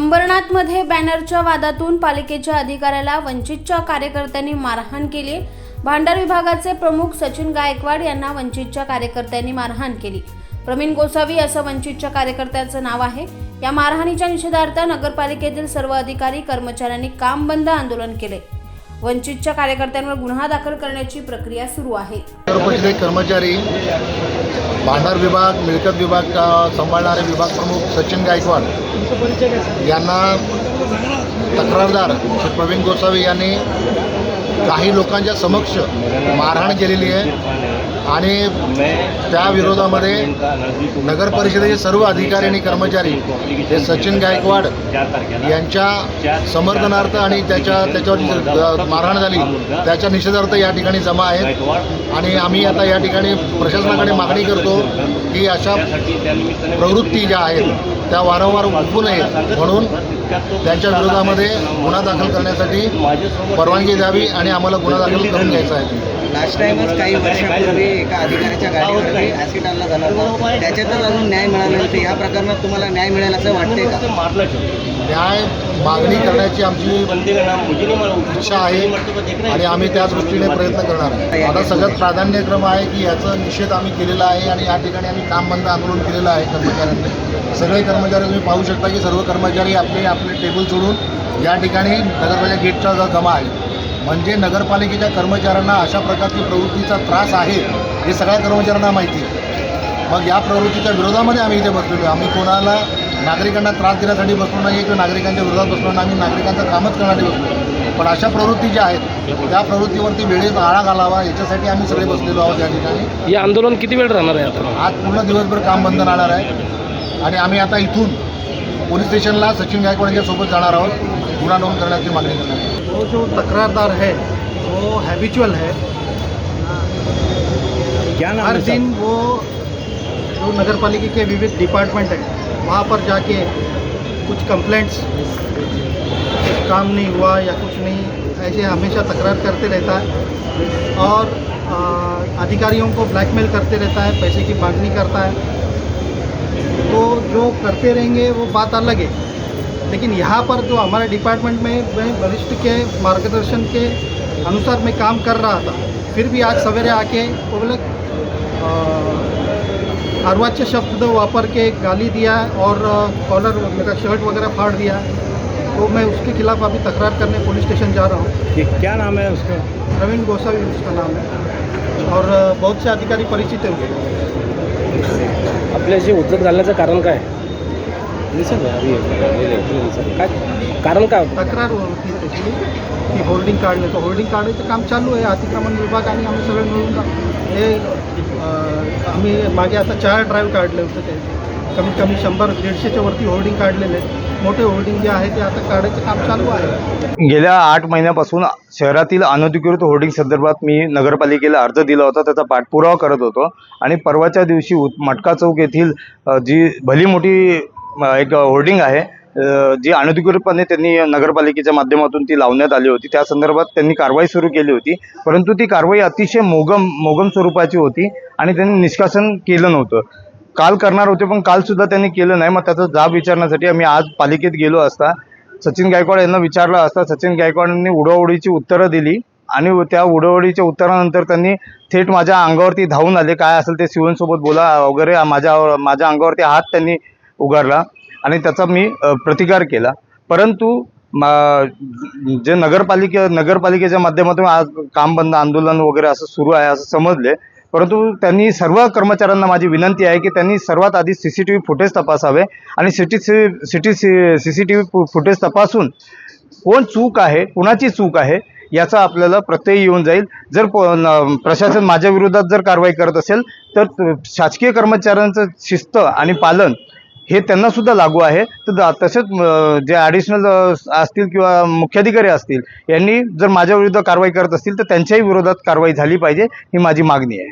अंबरनाथमध्ये बॅनरच्या वादातून पालिकेच्या अधिकाऱ्याला वंचितच्या कार्यकर्त्यांनी मारहाण केली. भांडार विभागाचे प्रमुख सचिन गायकवाड यांना वंचितच्या कार्यकर्त्यांनी मारहाण केली. प्रवीण गोसावी असं वंचितच्या कार्यकर्त्याचं नाव आहे. या मारहाणीच्या निषेधार्थ नगरपालिकेतील सर्व अधिकारी कर्मचाऱ्यांनी काम बंद आंदोलन केले. वंचितच्या कार्यकर्त्यांवर गुन्हा दाखल करण्याची प्रक्रिया सुरू आहे. कर्मचारी भांडार विभाग मिळकत विभाग सांभाळणारे विभाग प्रमुख सचिन गायकवाड यांना तक्रारदार श्री प्रवीण गोसावी यांनी काही लोकांच्या समक्ष मारहाण केलेली आहे. आणि त्या विरोधामध्ये नगर परिषदेचे सर्व अधिकारी आणि कर्मचारी हे सचिन गायकवाड यांच्या समर्थनार्थ आणि त्याच्या त्याच्यावर मारहाण झाली. त्याच्या निषेधार्थ या ठिकाणी जमा आहेत. आणि आम्ही आता या ठिकाणी प्रशासनाकडे मागणी करतो की अशा प्रवृत्ती ज्या आहेत त्या वारंवार उठू नयेत. म्हणून त्यांच्या विरोधामध्ये गुन्हा दाखल करण्यासाठी परवानगी द्यावी आणि आम्हाला गुन्हा दाखल करून घ्यायचा आहे. लास्ट टाइमच काही वर्षापूर्वी एका अधिकाऱ्याच्या गाडीवरती ॲसिड आणला झाला होता. त्याच्यातच अजून न्याय मिळाला नाही. या प्रकरणात तुम्हाला न्याय मिळेल असं वाटते का? न्याय मागणी करण्याची आमची इच्छा आहे आणि आम्ही त्या दृष्टीने प्रयत्न करणार आहे. आता सगळ्यात प्राधान्यक्रम आहे की याचा निषेध आम्ही केलेला आहे आणि या ठिकाणी आम्ही काम बंद आंदोलन केलेलं आहे कर्मचाऱ्यांनी. सगळे कर्मचारी तुम्ही पाहू शकता की सर्व कर्मचारी आपले आपले टेबल सोडून या ठिकाणी नगरपालिका गेटचा जो जमा आहे. म्हणजे नगरपालिकेच्या कर्मचाऱ्यांना अशा प्रकारची प्रवृत्तीचा त्रास आहे हे सगळ्या कर्मचाऱ्यांना माहिती आहे. मग या प्रवृत्तीच्या विरोधामध्ये आम्ही इथे बसलेलो आम्ही कोणाला नागरिकांना त्रास देण्यासाठी बसलो नाही किंवा नागरिकांच्या विरोधात बसलो नाही आम्ही नागरिकांचं कामच करण्यासाठी बसलो पण अशा प्रवृत्ती ज्या आहेत त्या प्रवृत्तीवरती वेळेत आळा घालावा याच्यासाठी आम्ही सगळे बसलेलो आहोत या ठिकाणी. हे आंदोलन किती वेळ राहणार आहे आता? आज पूर्ण दिवसभर काम बंद राहणार आहे. आणि आम्ही आता इथून पोलीस स्टेशनला सचिन गायकवाड यांच्यासोबत जाणार आहोत. गुन्हा नोंद करण्याची मागणी करणार. वो जो तकरारदार है वो हैबिचुअल है। क्या नाम हर दिन वो जो नगर पालिका के विविध डिपार्टमेंट है वहाँ पर जाके कुछ कंप्लेंट्स काम नहीं हुआ या कुछ नहीं ऐसे हमेशा तकरार करते रहता है। और आ, अधिकारियों को ब्लैकमेल करते रहता है पैसे की मांगनी करता है। तो जो करते रहेंगे वो बात अलग है। लेकिन यहाँ पर जो हमारे डिपार्टमेंट में मैं वरिष्ठ के मार्गदर्शन के अनुसार मैं काम कर रहा था फिर भी आज सवेरे आके वो बोले अर्वाच्य शब्द वापर के गाली दिया और कॉलर मेरा शर्ट वगैरह फाड़ दिया तो मैं उसके खिलाफ अभी तकरार करने पुलिस स्टेशन जा रहा हूँ. क्या नाम है उसका? प्रवीण गोसावी उसका नाम है। और बहुत से अधिकारी परिचित है उसके। आपल्याशी उद्धत घालण्याचं कारण काय? काय कारण काय होतं? तक्रार होती त्याची की होल्डिंग काढले तर होल्डिंग काढायचं काम चालू आहे अतिक्रमण विभाग आणि आम्ही सगळे मिळून जा- हे आम्ही मागे आता चार ड्राईव्ह काढले होते ते. कमीत कमी शंभर दीडशेच्या वरती होल्डिंग काढलेले आहेत. मोठे होल्डिंग जे आहे ते आता काढायचं काम चालू आहे. गेल्या आठ महिन्यापासून शहरातील अनधिकृत होर्डिंग संदर्भात मी नगरपालिकेला अर्ज दिला होता. त्याचा पाठपुरावा करत होतो. आणि परवाच्या दिवशी उत- मटका चौक येथील जी भली मोठी एक होर्डिंग आहे. जी अनधिकृतपणे त्यांनी नगरपालिकेच्या माध्यमातून ती लावण्यात आली होती. त्या संदर्भात त्यांनी कारवाई सुरू केली होती. परंतु ती कारवाई अतिशय मोगम मोगम स्वरूपाची होती आणि त्यांनी निष्कासन केलं नव्हतं. काल करणार होते पण काल सुद्धा त्यांनी केलं नाही. मग त्याचा जाब विचारण्यासाठी आम्ही आज पालिकेत गेलो असता. सचिन गायकवाड यांना विचारलं असता. सचिन गायकवाडांनी उडवडीची उत्तरं दिली आणि त्या उडवडीच्या उत्तरानंतर त्यांनी थेट माझ्या अंगावरती धावून आले. काय असेल ते शिवनसोबत बोला वगैरे. माझ्या माझ्या अंगावरती हात त्यांनी उगारला आणि त्याचा मी प्रतिकार केला. परंतु जे नगरपालिके नगरपालिकेच्या माध्यमातून आज काम बंद आंदोलन वगैरे असं सुरू आहे असं समजले. परंतु त्यांनी सर्व कर्मचाऱ्यांना माझी विनंती आहे की त्यांनी सर्वात आधी C C T V footage तपासावे आणि city C city C C C T V footage तपासून कोण चूक आहे कुणाची चूक आहे याचा आपल्याला प्रत्यय येऊन जाईल. जर प- प्रशासन माझ्या विरोधात जर कारवाई करत असेल तर शासकीय कर्मचाऱ्यांचं शिस्त आणि पालन हे त्यांना सुद्धा लागू आहे. तर तसेच जे ॲडिशनल असतील किंवा मुख्याधिकारी असतील यांनी जर माझ्याविरुद्ध कारवाई करत असतील तर त्यांच्याही विरोधात कारवाई झाली पाहिजे ही माझी मागणी आहे.